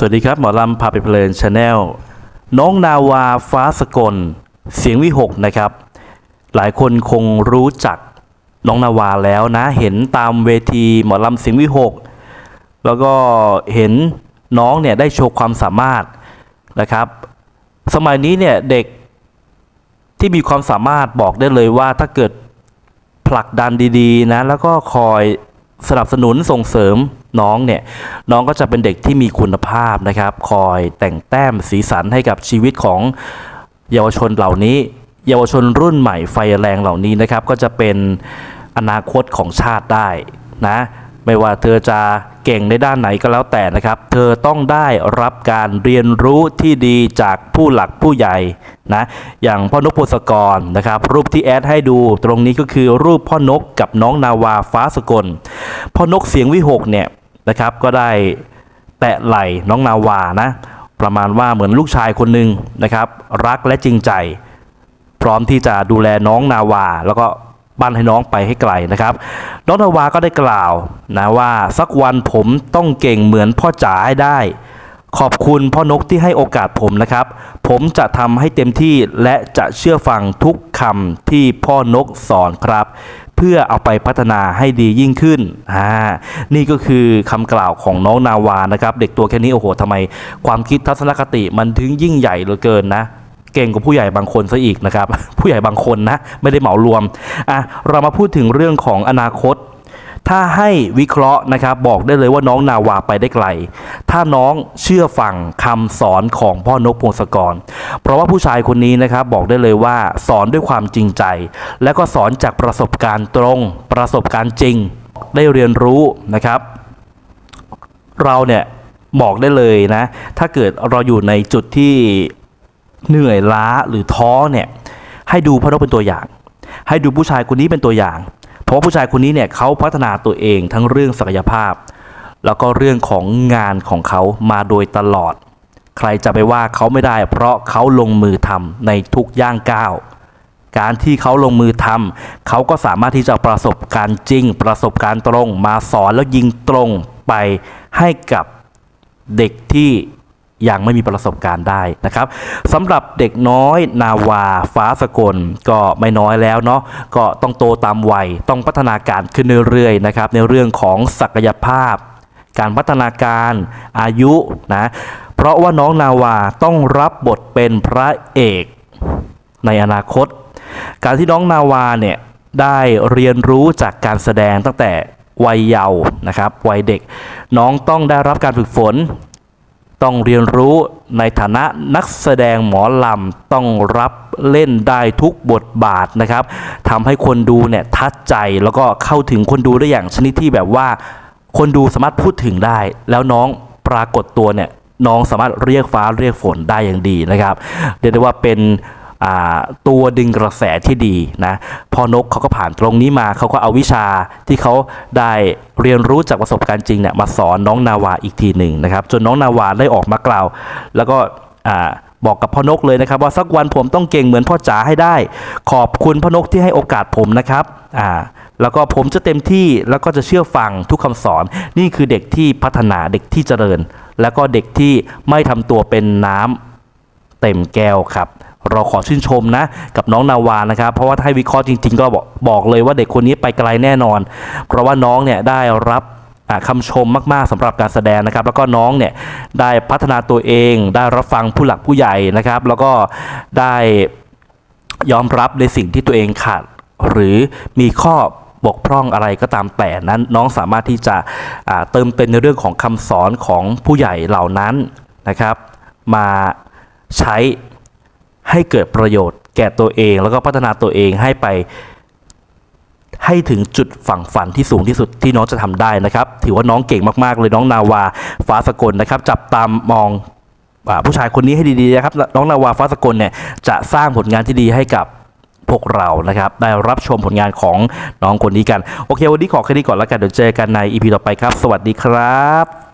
สวัสดีครับ หมอลำพาไปเพลินชาแนลน้องนาวาฟ้าสกล เสียงวิหกนะครับ หลายคนคงรู้จักน้องนาวาแล้วนะ เห็นตามเวทีหมอลำเสียงวิหก แล้วก็เห็นน้องเนี่ยได้โชว์ความสามารถนะครับ สมัยนี้เนี่ยเด็กที่มีความสามารถบอกได้เลยว่าถ้าเกิดผลักดันดีๆนะ แล้วก็คอย สนับสนุนส่งเสริมน้องเนี่ยน้องก็จะเป็นเด็กที่มีคุณภาพนะครับ คอยแต่งแต้มสีสันให้กับชีวิตของเยาวชนเหล่านี้ เยาวชนรุ่นใหม่ไฟแรงเหล่านี้นะครับ ก็จะเป็นอนาคตของชาติได้นะ ไม่ว่าเธอจะเก่งในด้านไหนก็แล้วแต่นะครับ เธอต้องได้รับการเรียนรู้ที่ดีจากผู้หลักผู้ใหญ่นะอย่างพ่อนกพงศกรนะครับ รูปที่แอดให้ดูตรงนี้ก็คือรูปพ่อนกกับน้องนาวาฟ้าสกลพ่อนกเสียงวิหกเนี่ยนะครับก็ได้แตะไหล่น้องนาวานะประมาณว่าเหมือนลูกชายคนหนึ่งนะครับ รักและจริงใจ พร้อมที่จะดูแลน้องนาวาแล้วก็ บ้นให้น้องไปให้ไกลนะครับน้องนาวาก็ได้กล่าวนะว่าสักวันผมต้องเก่งเหมือนพ่อจ๋าให้ได้ ขอบคุณพ่อนกที่ให้โอกาสผมนะครับ ผมจะทำให้เต็มที่และจะเชื่อฟังทุกคำที่พ่อนกสอนครับเพื่อเอาไปพัฒนาให้ดียิ่งขึ้นอ่านี่ก็คือคำกล่าวของน้องนาวานะครับ เด็กตัวแค่นี้โอ้โหทำไม ความคิดทัศนคติมันถึงยิ่งใหญ่เหลือเกินนะ ก่งกว่าผู้ใหญ่บางคนซะอีกนะครับ ผู้ใหญ่บางคนนะ ไม่ได้เหมารวมอะเรามาพูดถึงเรื่องของอนาคต ถ้าให้วิเคราะห์นะครับ บอกได้เลยว่าน้องนาวาไปได้ไกล ถ้าน้องเชื่อฟังคำสอนของพ่อนกพงศกร เพราะว่าผู้ชายคนนี้นะครับบอกได้เลยว่าสอนด้วยความจริงใจ และก็สอนจากประสบการณ์ตรง ประสบการณ์จริง ได้เรียนรู้นะครับ เราเนี่ยบอกได้เลยนะ ถ้าเกิดเราอยู่ในจุดที่ เหนื่อยล้าหรือท้อเนี่ยให้ดูพ่อนกเป็นตัวอย่าง ให้ดูผู้ชายคนนี้เป็นตัวอย่าง เพราะว่าผู้ชายคนนี้เนี่ยเขาพัฒนาตัวเองทั้งเรื่องศักยภาพ แล้วก็เรื่องของงานของเขามาโดยตลอด ใครจะไปว่าเขาไม่ได้ เพราะเขาลงมือทำในทุกย่างก้าวการที่เขาลงมือทำเขาก็สามารถที่จะประสบการณ์จริง ประสบการณ์ตรง มาสอนแล้วยิงตรงไปให้กับเด็กที่ ยังไม่มีประสบการณ์ได้นะครับสำหรับเด็กน้อยนาวาฟ้าสกลก็ไม่น้อยแล้วเนาะก็ต้องโตตามวัยต้องพัฒนาการขึ้นเรื่อยๆนะครับในเรื่องของศักยภาพ การพัฒนาการอายุนะเพราะว่าน้องนาวาต้องรับบทเป็นพระเอกในอนาคต การที่น้องนาวาเนี่ยได้เรียนรู้จากการแสดงตั้งแต่วัยเยาว์นะครับวัยเด็ก น้องต้องได้รับการฝึกฝน ต้องเรียนรู้ในฐานะนักแสดงหมอลำต้องรับเล่นได้ทุกบทบาทนะครับทำให้คนดูเนี่ยทัดใจแล้วก็เข้าถึงคนดูได้อย่างชนิดที่แบบว่า คนดูสามารถพูดถึงได้ แล้วน้องปรากฏตัวเนี่ยน้องสามารถเรียกฟ้าเรียกฝนได้อย่างดีนะครับ เรียกได้ว่าเป็น ตัวดึงกระแสที่ดีนะพอนกเขาก็ผ่านตรงนี้มาเขาก็เอาวิชาที่เขาได้เรียนรู้จากประสบการณ์จริงเนี่ยมาสอนน้องนาวาอีกทีหนึ่งนะครับ จนน้องนาวาได้ออกมากล่าว แล้วก็บอกกับพ่อนกเลยนะครับว่าสักวันผมต้องเก่งเหมือนพ่อจ๋าให้ได้ ขอบคุณพ่อนกที่ให้โอกาสผมนะครับอ่าแล้วก็ผมจะเต็มที่แล้วก็จะเชื่อฟังทุกคำสอน นี่คือเด็กที่พัฒนาเด็กที่เจริญ แล้วก็เด็กที่ไม่ทำตัวเป็นน้ำเต็มแก้วครับ เราขอชื่นชมนะกับน้องนาวานะครับ เพราะว่าถ้าวิเคราะห์จริง ๆ ก็บอกเลยว่าเด็กคนนี้ไปไกลแน่นอน เพราะว่าน้องเนี่ยได้รับอ่าคำชมมาก ๆสำหรับการแสดงนะครับ แล้วก็น้องเนี่ยได้พัฒนาตัวเอง ได้รับฟังผู้หลักผู้ใหญ่นะครับ แล้วก็ได้ยอมรับในสิ่งที่ตัวเองขาด หรือมีข้อบกพร่องอะไรก็ตามแต่นั้นน้องสามารถที่จะเติมเต็มในเรื่องของคำสอนของผู้ใหญ่เหล่านั้นนะครับ มาใช้ ให้เกิดประโยชน์ แก่ตัวเอง แล้วก็พัฒนาตัวเองให้ไป ให้ถึงจุดฝั่งฝันที่สูงที่สุดที่น้องจะทำได้นะครับ ถือว่าน้องเก่งมากๆเลยน้องนาวาฟ้าสกลนะครับ จับตามมองผู้ชายคนนี้ให้ดีๆนะครับ น้องนาวาฟ้าสกลเนี่ยจะสร้างผลงานที่ดีให้กับพวกเรานะครับได้รับชมผลงานของน้องคนนี้กัน โอเค วันนี้ขอแค่นี้ก่อนแล้วกันเดี๋ยวเจอกันในอีพีต่อไปครับ สวัสดีครับ